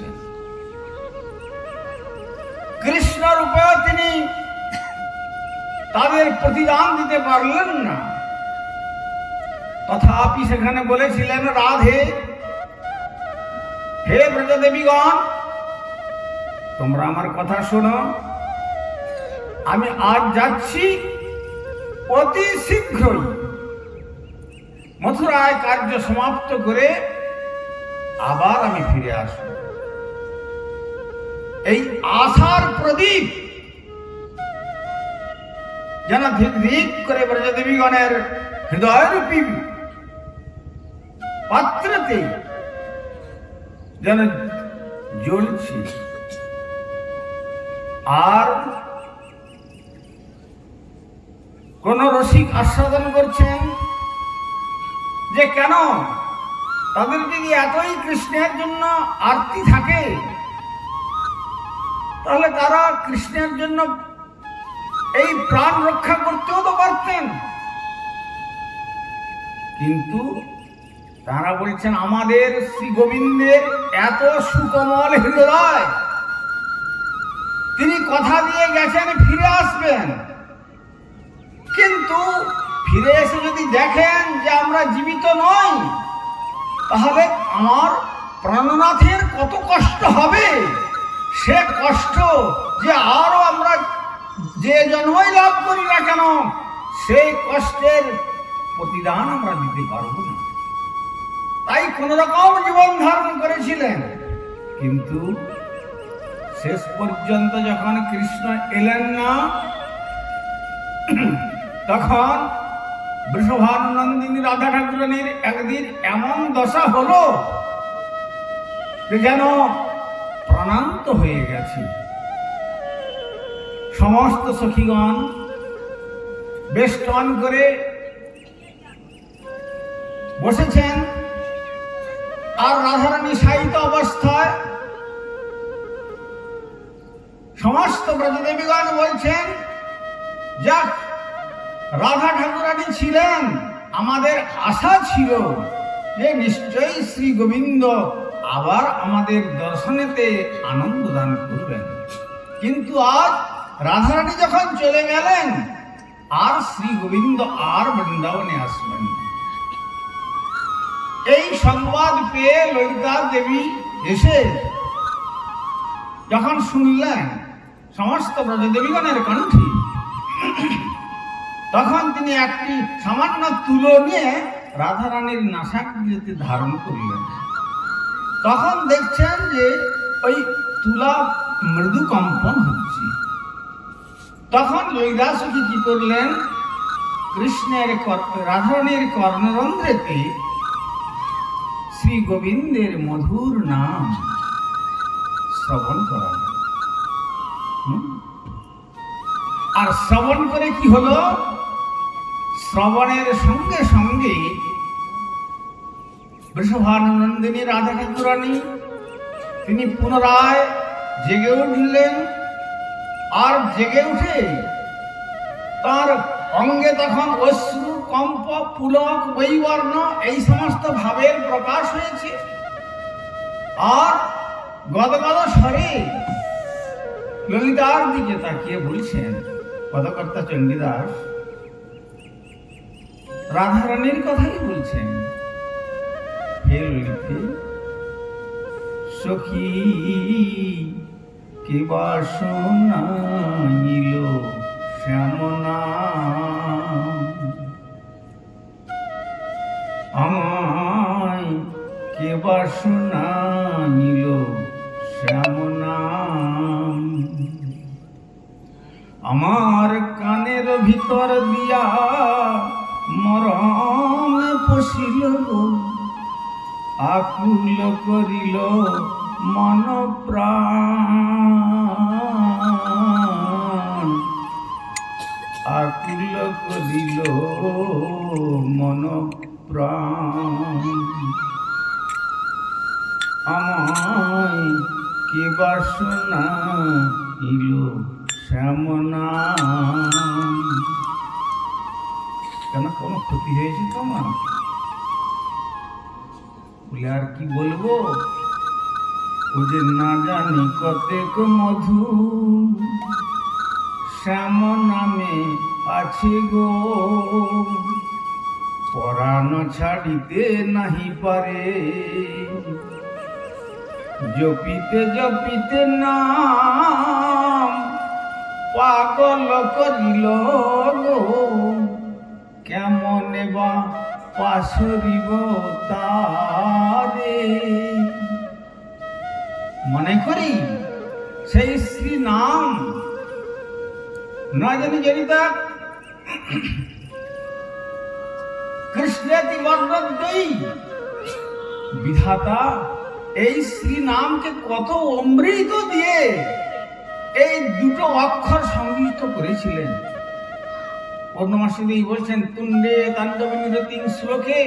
এসেছেন কৃষ্ণ রূপেও তিনি তাদের প্রতিদান দিতে পারলেন না। তথাপি সেখানে বলেছিলেন, রাধে, হে ব্রজদেবীগণ, তোমরা আমার কথা শোনো। আমি আজ যাচ্ছি অতি শীঘ্রই। মথুরায় কার্য সমাপ্ত করে আবার আমি ফিরে আসব। এই আশার প্রদীপ। যেন ধিক করে ব্রজদেবীগণের হৃদয়রূপী পাত্রতে যেন জ্বলছে। আর কোন রসিক আস্বাদন করছেন যে কেন? তাদের যদি এতই কৃষ্ণের জন্য আরতি থাকে? তাহলে তারা কৃষ্ণের জন্য এই প্রাণ রক্ষা করতেও তো পারতেন। কিন্তু তারা বলছেন, আমাদের শ্রী গোবিন্দের এত সুকমল হৃদয়। তিনি কথা দিয়ে গেছেন, ফিরে আসবেন। কিন্তু ফিরে এসে যদি দেখেন যে আমরা জীবিত নই, তাহলে আমার প্রাণনাথের কত কষ্ট হবে? সে কষ্ট যে আরও আমরা যে জন্মই লাভ করি না কেন, সেই কষ্টের প্রতিদান আমরা দিতে পারব না। তাই কোন রকম জীবন ধারণ করেছিলেন, কিন্তু শেষ পর্যন্ত যখন কৃষ্ণ এলেন না, তখন বৃষভানন্দিনী রাধা ঠাকুরানীর একদিন এমন দশা হলো যে যেন প্রাণান্ত হয়ে গেছে। সমস্ত সখীগণ বেষ্টন করে বসেছেন। আর রাধারানী সাহিত্য অবস্থায় সমস্ত ব্রজদেবীগণ বলছেন, যাক, রাধা ঠাকুরানী ছিলেন, আমাদের আশা ছিল যে নিশ্চয়ই শ্রী গোবিন্দ আবার আমাদের দর্শনেতে আনন্দ দান করবেন। কিন্তু আজ রাধারানী যখন চলে গেলেন, আর শ্রী গোবিন্দ আর বৃন্দাবনে আসবেন এই সংবাদ পেয়ে ললিতা দেবী এসে যখন শুনলেন সমস্ত ব্রজদেবীগণের কণ্ঠে, তখন তিনি একটি সামান্য তুলো নিয়ে রাধারানীর নাসাকৃতি ধারণ করলেন। তখন দেখছেন যে ওই তুলা মৃদু কম্পন হচ্ছে তখন লৈদাসী কি করলেন কৃষ্ণের কর- রাধারানীর কর্ণরন্ধ্রেতে শ্রী গোবিন্দের মধুর নাম শ্রবণ হুম? আর শ্রবণ করে কি হলো? শ্রবণের সঙ্গে সঙ্গে বৃষভানন্দিনী রাধা ঠাকুরানী তিনি পুনরায় জেগে উঠলেন। আর জেগে উঠে তার অঙ্গে তখন অশ্রু, কম্প, পুলক, বৈবর্ণ এই সমস্ত ভাবের প্রকাশ হয়েছে। আর গদগদ স্বরে ললিতার দিকে তাকিয়ে বলছেন, পদকর্তা চণ্ডীদাস, রাধারানীর কথাই বলছেন। হে ললিতে সখী কেবা শোনাইল শ্যামনা আমায় কেবা শোনাইল শ্যামনাম আমার কানের ভিতর দিয়া মরম পশিল আকুল করিল মন প্রাণ আকুল করিল মন প্রাণ আমায় কে বাসনা ইল শ্যামনা কেন, কোনো ক্ষতি হয়েছে তোমার? আর কি বলব? ও যে না জানি কতেক মধু শ্যাম নামে আছে গো। পরাণ ছাড়িতে নাহি পারে। জপিতে জপিতে নাম পাগল করিল গো। কেমনে বা পাশরিব মনে করি সেই শ্রী নাম না জানি জনিতা কৃষ্ণেতি বর্ণদ্বয়ী। বিধাতা, এই শ্রী নামকে কত অমৃত দিয়ে এই দুটো অক্ষর সংযুক্ত করেছিলেন। পূর্ণমাসী বলছেন তুণ্ডে তাণ্ডবিনীর তিন শ্লোকে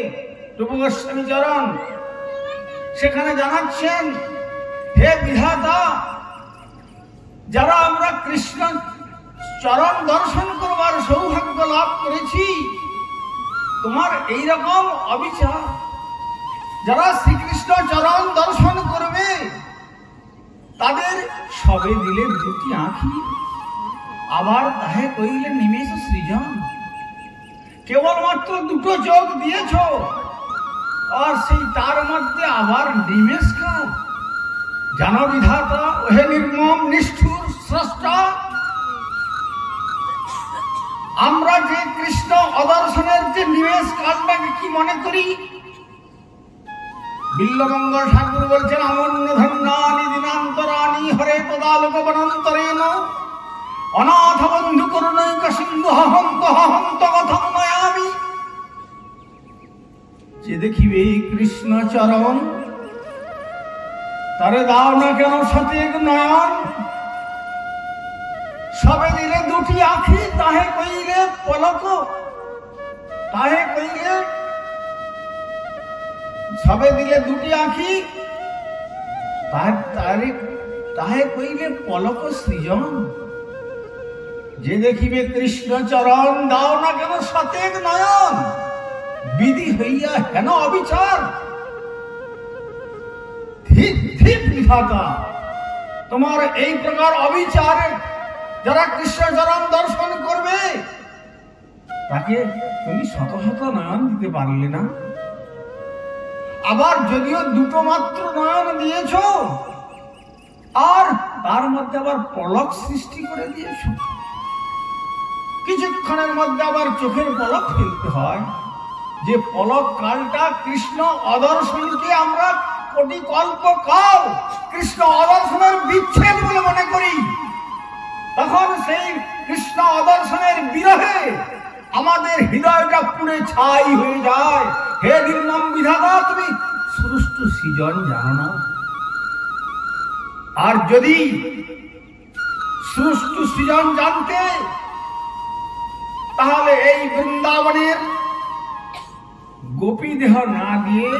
রূপ গোস্বামী চরণ। সেখানে জানাচ্ছেন, হে বিধাতা, যারা আমরা কৃষ্ণ চরণ দর্শন করবার সৌভাগ্য লাভ করেছি, তোমার এই রকম অবিচার, যারা শ্রীকৃষ্ণ চরণ দর্শন করবে, তাদের সবে দিলে দুটি আঁখি, আবার তাহে কইলে নিমেষ সৃজন। কেবলমাত্র দুটো চোখ দিয়েছ। আর সেই তার মধ্যে আবার নিমেষ জানো বিধাতা, ওহে নির্মম, নিষ্ঠুর, স্রষ্টা। আমরা যে কৃষ্ণ অদর্শনের যে নিবেশ কালটাকে কি মনে করি? বিল্লমঙ্গল ঠাকুর বলছেন অমন্য ধন্যানি দিনান্তরানি হরে তদালোক বনন্তরেণ অনাথ বন্ধু করুণৈক হহন্ত কথম নয়ামি যে দেখিবে কৃষ্ণ চরণ তারে দাও না কেন সতেক নয়ন? সবে দিলে দুটি আখি, তাহে কইলে পলক, তাহে কইলে সবে দিলে দুটি আখি তার তারে তাহে কইলে পলক সৃজন। যে দেখিবে কৃষ্ণ চরণ, দাও না কেন সতেক নয়ন? বিধি হইয়া হেন অবিচার? তোমার এই প্রকার অবিচারে, যারা কৃষ্ণচরণ দর্শন করবে, তাকে তুমি শত শত নয়ন দিতে পারলে না। আবার যদিও দুটো মাত্র নয়ন দিয়েছ, আর তার মধ্যে আবার পলক সৃষ্টি করে দিয়েছ। কিছুক্ষণের মধ্যে আবার চোখের পলক ফেলতে হয়। যে পলক কালটা কৃষ্ণ অদর্শনকে আমরা কোটি কল্প কাল কৃষ্ণ অদর্শনের বিচ্ছেদ বলে মনে করি। তখন সেই কৃষ্ণ অদর্শনের বিরহে আমাদের হৃদয়টা পুড়ে ছাই হয়ে যায়। হে নির্মম বিধাতা, তুমি সুষ্ঠু সৃজন জানো না? আর যদি সুষ্ঠু সৃজন জানতে তাহলে এই বৃন্দাবনের গোপী দেহ না দিয়ে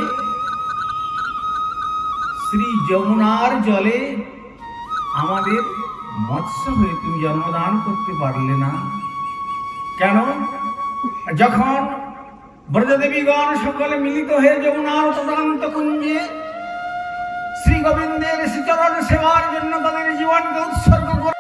শ্রী যমুনার জলে আমাদের মৎস্য হয়ে তুমি জন্মদান করতে পারলে না। কেন? যখন ব্রজদেবীগণ সকলে মিলিত হয়ে যমুনার প্রদান্ত কুঞ্জে শ্রী গোবিন্দের শ্রীচরণ সেবার জন্য তাদের জীবনকে উৎসর্গ করে